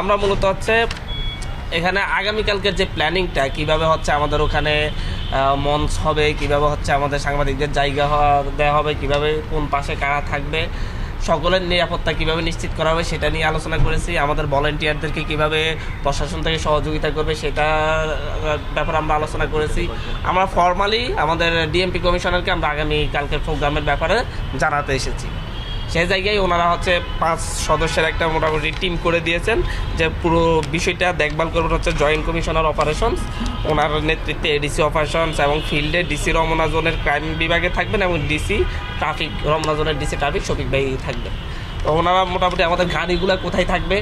আমরা মূলত হচ্ছে এখানে আগামীকালকের যে প্ল্যানিংটা, কীভাবে হচ্ছে আমাদের ওখানে মঞ্চ হবে, কীভাবে হচ্ছে আমাদের সাংবাদিকদের জায়গা দেওয়া হবে, কীভাবে কোন পাশে কারা থাকবে, সকলের নিরাপত্তা কীভাবে নিশ্চিত করা হবে সেটা নিয়ে আলোচনা করেছি। আমাদের ভলেন্টিয়ারদেরকে কীভাবে প্রশাসন থেকে সহযোগিতা করবে সেটা ব্যাপারে আমরা আলোচনা করেছি। আমরা ফর্মালি আমাদের ডিএমপি কমিশনারকে আমরা আগামী কালকের প্রোগ্রামের ব্যাপারে জানাতে এসেছি। সেই জায়গায় ওনারা হচ্ছে পাঁচ সদস্যের একটা মোটামুটি টিম করে দিয়েছেন যে পুরো বিষয়টা দেখভাল করবেন হচ্ছে জয়েন্ট কমিশনার অপারেশনস ওনার নেতৃত্বে এডিসি অপারেশনস এবং ফিল্ডে ডিসি রমনা জোনের ক্রাইম বিভাগে থাকবেন এবং ডিসি ট্রাফিক রমনা জোনের ডিসি ট্রাফিক শফিক ভাই থাকবেন। তো ওনারা মোটামুটি আমাদের গাড়িগুলো কোথায় থাকবে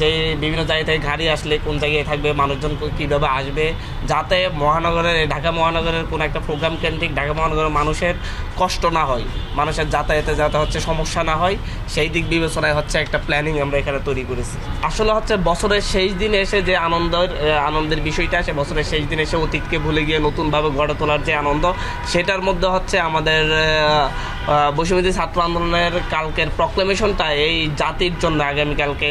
যে বিভিন্ন জায়গা থেকে গাড়ি আসলে কোন জায়গায় থাকবে, মানুষজন কীভাবে আসবে, যাতে মহানগরের, ঢাকা মহানগরের কোনো একটা প্রোগ্রাম কেন্দ্রিক ঢাকা মহানগরের মানুষের কষ্ট না হয়, মানুষের যাতায়াতে যাতে হচ্ছে সমস্যা না হয়, সেই দিক বিবেচনায় হচ্ছে একটা প্ল্যানিং আমরা এখানে তৈরি করেছি। আসলে হচ্ছে বছরের শেষ দিনে এসে যে আনন্দের আনন্দের বিষয়টা আসে বছরের শেষ দিনে এসে অতীতকে ভুলে গিয়ে নতুনভাবে গড়ে তোলার যে আনন্দ, সেটার মধ্যে হচ্ছে আমাদের বসুমতী ছাত্র আন্দোলনের কালকের প্রক্লেমেশনটা এই জাতির জন্য আগামীকালকে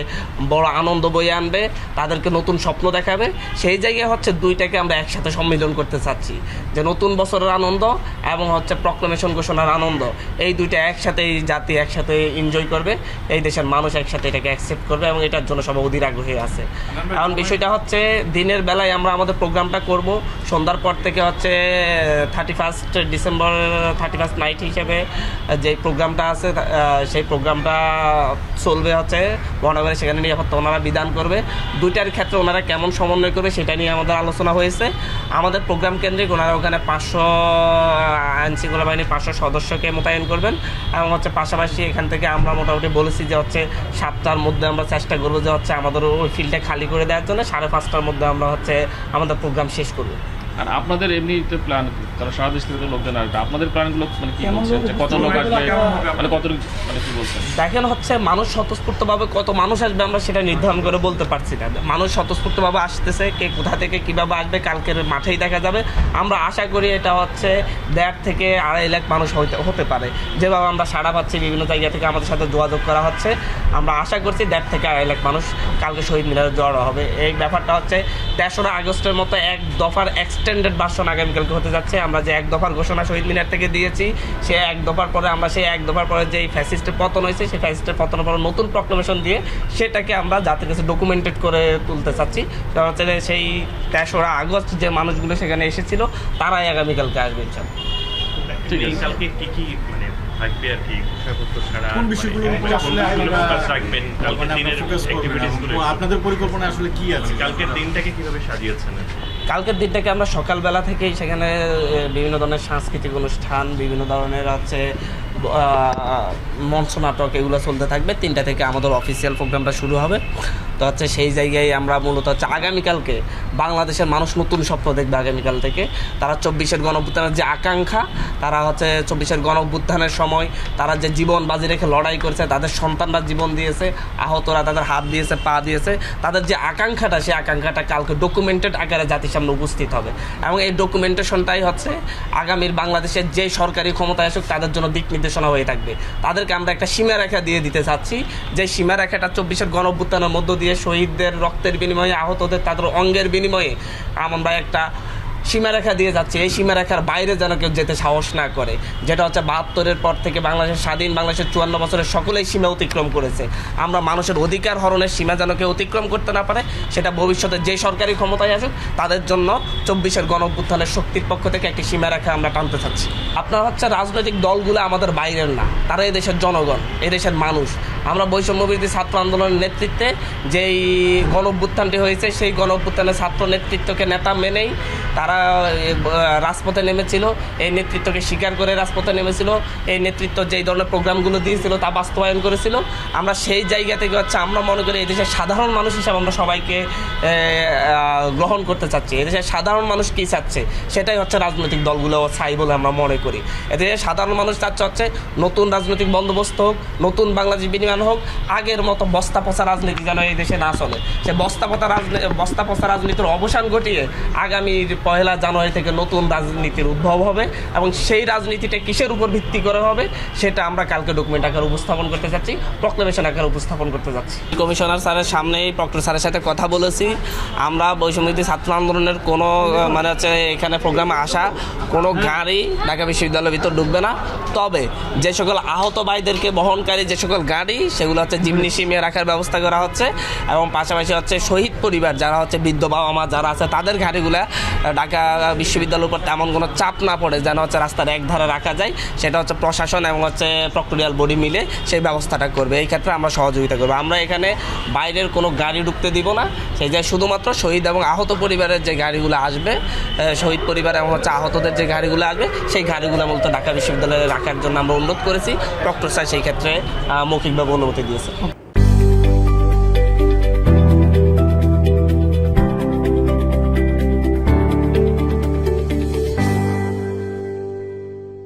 বড় আনন্দ বয়ে আনবে, তাদেরকে নতুন স্বপ্ন দেখাবে। সেই জায়গায় হচ্ছে দুইটাকে আমরা একসাথে সম্মিলন করতে চাচ্ছি। যে নতুন বছরের আনন্দ এবং হচ্ছে প্রক্লেমেশন ঘোষণার আনন্দ। এই দুইটা একসাথে এই জাতি একসাথে এনজয় করবে, এই দেশের মানুষ একসাথে এটাকে অ্যাকসেপ্ট করবে এবং এটার জন্য সবাই অধীর আগ্রহী আছে। কারণ বিষয়টা হচ্ছে দিনের বেলায় আমরা আমাদের প্রোগ্রামটা করব, সন্ধ্যার পর থেকে হচ্ছে thirty first December thirty first night হিসেবে যে প্রোগ্রামটা আছে সেই প্রোগ্রামটা চলবে হচ্ছে মহানগরে সেখানে নিরাপত্তা ওনারা বিধান করবে। দুইটার ক্ষেত্রে ওনারা কেমন সমন্বয় করবে সেটা নিয়ে আমাদের আলোচনা হয়েছে। আমাদের প্রোগ্রাম কেন্দ্রিক ওনারা ওখানে পাঁচশো আইন শৃঙ্খলা বাহিনীর পাঁচশো সদস্যকে মোতায়েন করবেন এবং হচ্ছে পাশাপাশি এখান থেকে আমরা মোটামুটি বলেছি যে হচ্ছে সাতটার মধ্যে আমরা চেষ্টা করব যে হচ্ছে আমাদের ওই ফিল্ডটা খালি করে দেওয়ার জন্য সাড়ে পাঁচটার মধ্যে আমরা হচ্ছে আমাদের প্রোগ্রাম শেষ করব। আর আপনাদের এমনিতে প্ল্যান কারণ সারা দেশ থেকে তো লোকজন আসবে। আপনাদের প্ল্যানগুলো মানে কি বলছে যে কত লোক আসবে? মানে কত মানে কি বলছেন? দেখেন হচ্ছে মানুষ স্বতঃস্ফূর্তভাবে কত মানুষ আসবে আমরা সেটা নির্ধারণ করে বলতে পারছি না। মানুষ স্বতঃস্ফূর্তভাবে আসতেছে কে কোথা থেকে কীভাবে আসবে কালকের মাঠেই দেখা যাবে। আমরা আশা করি এটা হচ্ছে দেড় থেকে আড়াই লাখ মানুষ হইতে হতে পারে। যেভাবে আমরা সাড়া পাচ্ছি বিভিন্ন জায়গা থেকে আমাদের সাথে যোগাযোগ করা হচ্ছে। আমরা আশা করছি দেড় থেকে আড়াই লাখ মানুষ কালকে শহীদ মিনারে জড়ো হবে। এই ব্যাপারটা হচ্ছে তেসরা আগস্টের মতো এক দফার এক্সটেন্ডেড ভার্সন আগামীকালকে হতে যাচ্ছে। আমরা যে এক দফার ঘোষণা শহীদ মিনার থেকে দিয়েছি সে এক দফার পরে আমরা সেই এক দফার পরে যেই ফ্যাসিস্টের পতন হয়েছে সেই ফ্যাসিস্টের পতনের পরে নতুন প্রক্লেমেশন দিয়ে সেটাকে আমরা জাতির কাছে ডকুমেন্টেড করে তুলতে চাচ্ছি। হচ্ছে যে সেই তেসরা আগস্ট যে মানুষগুলো সেখানে এসেছিল তারাই আগামীকালকে আসবে। কালকে কি কি মানে থাকবে আর কি? কোন বিষয়গুলো মানে আসলে রাখবেন? দিনের আপনাদের পরিকল্পনা আসলে কি আছে? কালকের দিনটাকে কীভাবে সাজিয়েছেন? কালকের দিনটাকে আমরা সকালবেলা থেকেই সেখানে বিভিন্ন ধরনের সাংস্কৃতিক অনুষ্ঠান বিভিন্ন ধরনের আহ, মঞ্চ নাটক এগুলো চলতে থাকবে। তিনটা থেকে আমাদের অফিসিয়াল প্রোগ্রামটা শুরু হবে। তো হচ্ছে সেই জায়গায় আমরা মূলত হচ্ছে আগামীকালকে বাংলাদেশের মানুষ নতুন স্বপ্ন দেখবে আগামীকাল থেকে। তারা চব্বিশের গণঅভ্যুত্থানের যে আকাঙ্ক্ষা, তারা হচ্ছে চব্বিশের গণঅভ্যুত্থানের সময় তারা যে জীবন বাজি রেখে লড়াই করেছে, তাদের সন্তানরা জীবন দিয়েছে, আহতরা তাদের হাত দিয়েছে, পা দিয়েছে। তাদের যে আকাঙ্ক্ষাটা, সেই আকাঙ্ক্ষাটা কালকে ডকুমেন্টেড আকারে জাতির সামনে উপস্থিত হবে। এবং এই ডকুমেন্টেশনটাই হচ্ছে আগামীর বাংলাদেশের যে সরকারি ক্ষমতায় আসুক, তাদের জন্য দিক নির্দেশনা হয়ে থাকবে। তাদেরকে আমরা একটা সীমারেখা দিয়ে দিতে চাচ্ছি। যে সীমারেখাটা চব্বিশের গণঅভ্যুত্থানের মধ্য দিয়ে শহীদদের রক্তের বিনিময়ে, আহতদের তাদের অঙ্গের বিনিময়ে। আমরা একটা সীমারেখা দিয়ে যাচ্ছে। এই সীমারেখার বাইরে যেন কেউ যেতে সাহস না করে। যেটা হচ্ছে বাহাত্তরের পর থেকে বাংলাদেশের স্বাধীন বাংলাদেশের চুয়ান্ন বছরের সকলেই সীমা অতিক্রম করেছে। আমরা মানুষের অধিকার হরণের সীমা যেন কেউ অতিক্রম করতে না পারে, সেটা ভবিষ্যতে যে সরকারি ক্ষমতায় আসুক, তাদের জন্য চব্বিশের গণ শক্তির পক্ষ থেকে একটি সীমারেখা আমরা টানতে চাচ্ছি। আপনার হচ্ছে রাজনৈতিক দলগুলো আমাদের বাইরের না, তারা এই দেশের জনগণ এই দেশের মানুষ। আমরা বৈষম্যবিরোধী ছাত্র আন্দোলনের নেতৃত্বে যেই গণ হয়েছে, সেই গণ ছাত্র নেতৃত্বকে নেতা মেনেই তারা রাজপথে নেমেছিল। এই নেতৃত্বকে স্বীকার করে রাজপথে নেমেছিল। এই নেতৃত্ব যেই ধরনের প্রোগ্রামগুলো দিয়েছিল তা বাস্তবায়ন করেছিল। আমরা সেই জায়গা থেকে হচ্ছে আমরা মনে করি এই দেশের সাধারণ মানুষ হিসাবে আমরা সবাইকে গ্রহণ করতে চাচ্ছি। এদেশের সাধারণ মানুষ কী চাচ্ছে? সেটাই হচ্ছে রাজনৈতিক দলগুলো চাই বলে আমরা মনে করি। এদেশের সাধারণ মানুষ চাচ্ছে হচ্ছে নতুন রাজনৈতিক বন্দোবস্ত হোক, নতুন বাংলাদেশ বিনিময় পরিমাণ হোক, আগের মতো বস্তা পচা রাজনীতি যেন এই দেশে না চলে। সে বস্তা পচা রাজনীতি বস্তা পচা রাজনীতির অবসান ঘটিয়ে আগামীর পয়লা জানুয়ারি থেকে নতুন রাজনীতির উদ্ভব হবে এবং সেই রাজনীতিটা কিসের উপর ভিত্তি করে হবে, সেটা আমরা কালকে ডকুমেন্ট আকারে উপস্থাপন করতে যাচ্ছি প্রক্লেমেশন আকারে উপস্থাপন করতে যাচ্ছি। কমিশনার স্যারের সামনেই প্রক্টর স্যারের সাথে কথা বলেছি। আমরা বৈষম্যতি ছাত্র আন্দোলনের কোনো মানে হচ্ছে এখানে প্রোগ্রামে আসা কোনো গাড়ি ঢাকা বিশ্ববিদ্যালয়ের ভিতর ঢুকবে না। তবে যে সকল আহত ভাইদেরকে বহনকারী যে সকল গাড়ি সেগুলো হচ্ছে জিমনি সিমিয়ে রাখার ব্যবস্থা করা হচ্ছে। এবং পাশাপাশি হচ্ছে শহীদ পরিবার যারা হচ্ছে বৃদ্ধ বাবা মা যারা আছে তাদের গাড়িগুলা আহ, ঢাকা বিশ্ববিদ্যালয়ের উপর তেমন কোনো চাপ না পড়ে যেন হচ্ছে রাস্তার এক ধারে রাখা যায়। সেটা হচ্ছে প্রশাসন এবং হচ্ছে প্রক্টোরিয়াল বডি মিলে সেই ব্যবস্থাটা করবে। এই ক্ষেত্রে আমরা সহযোগিতা করব। আমরা এখানে বাইরের কোনো গাড়ি ঢুকতে দিব না। সেই যে শুধুমাত্র শহীদ এবং আহত পরিবারের যে গাড়িগুলো আসবে শহীদ পরিবার এবং হচ্ছে আহতদের যে গাড়িগুলো আসবে সেই গাড়িগুলো মূলত ঢাকা বিশ্ববিদ্যালয়ে রাখার জন্য আমরা অনুরোধ করেছি। ডক্টর স্যার সেই ক্ষেত্রে মৌখিকভাবে অনুমতি দিয়েছে